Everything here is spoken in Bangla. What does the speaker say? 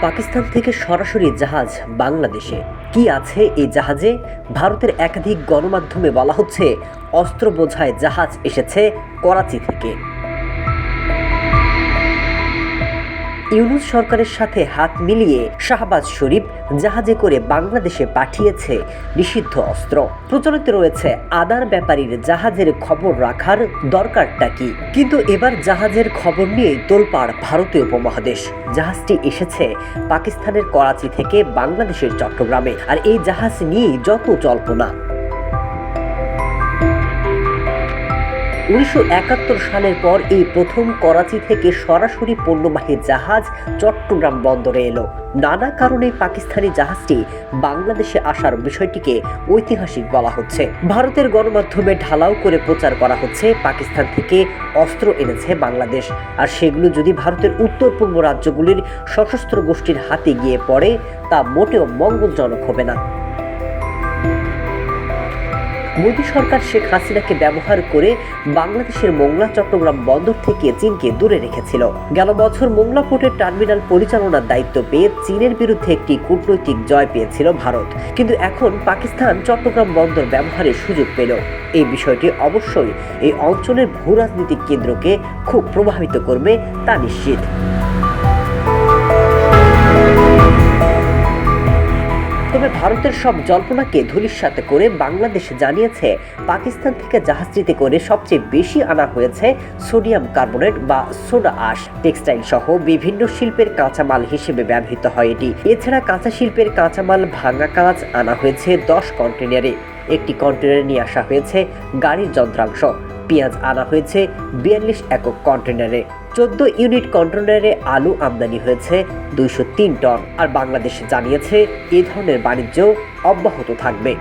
পাকিস্তান থেকে সরাসরি জাহাজ বাংলাদেশে। কি আছে এই জাহাজে? ভারতের একাধিক গণমাধ্যমে বলা হচ্ছে অস্ত্র বোঝায় জাহাজ এসেছে করাচি থেকে। ইউনুস সরকারের সাথে হাত মিলিয়ে শাহবাজ শরীফ জাহাজে করে বাংলাদেশে পাঠিয়েছে নিষিদ্ধ অস্ত্র। প্রচলিত রয়েছে আদার ব্যাপারীর জাহাজের খবর রাখার দরকারটা কি? কিন্তু এবার জাহাজের খবর নিয়ে তোলপাড় ভারতীয় উপমহাদেশ। জাহাজটি এসেছে পাকিস্তানের করাচি থেকে বাংলাদেশের চট্টগ্রামে। আর এই জাহাজ নিয়েই যত জল্পনা। উনিশশো একাত্তর সালের পর এই প্রথম করাচি থেকে সরাসরি পণ্যবাহী জাহাজ চট্টগ্রাম বন্দরে এলো। নানা কারণে পাকিস্তানি জাহাজটি বাংলাদেশে আসার বিষয়টিকে ঐতিহাসিক বলা হচ্ছে। ভারতের গণমাধ্যমে ঢালাও করে প্রচার করা হচ্ছে, পাকিস্তান থেকে অস্ত্র এনেছে বাংলাদেশ। আর সেগুলো যদি ভারতের উত্তর পূর্ব রাজ্যগুলির সশস্ত্র গোষ্ঠীর হাতে গিয়ে পড়ে, তা মোটেও মঙ্গলজনক হবে না। মোদী সরকার শেখ হাসিনাকে ব্যবহার করে বাংলাদেশের মোংলা, চট্টগ্রাম বন্দর থেকে চীনকে দূরে রেখেছিল। গেল বছর মোংলা পোর্টের টার্মিনাল পরিচালনার দায়িত্ব পেয়ে চীনের বিরুদ্ধে একটি কূটনৈতিক জয় পেয়েছিল ভারত। কিন্তু এখন পাকিস্তান, চট্টগ্রাম বন্দর ব্যবহারের সুযোগ পেল। এই বিষয়টি অবশ্যই এই অঞ্চলের ভূ রাজনৈতিক কেন্দ্রকে খুব প্রভাবিত করবে, তা নিশ্চিত। ভারতের সব জল্পনাকে ধূলিসাতে করে বাংলাদেশ জানিয়েছে, পাকিস্তান থেকে জাহাজটিতে করে সবচেয়ে বেশি আনা হয়েছে সোডিয়াম কার্বনেট বা সোডা আশ। টেক্সটাইল সহ বিভিন্ন শিল্পের কাঁচামাল হিসেবে ব্যবহৃত হয় এটি। এছাড়া কাঁচা শিল্পের কাঁচামাল ভাঙা কাঁচ আনা হয়েছে দশ কন্টেনারে একটি কন্টেনারে নিয়ে আসা হয়েছে গাড়ির যন্ত্রাংশ। পেঁয়াজ আনা হয়েছে বিয়াল্লিশ একক কন্টেনারে চোদ্দ ইউনিট কন্টেনারে আলু আমদানি হয়েছে দুইশো তিন টন। আর বাংলাদেশ জানিয়েছে, এ ধরনের বাণিজ্য অব্যাহত থাকবে।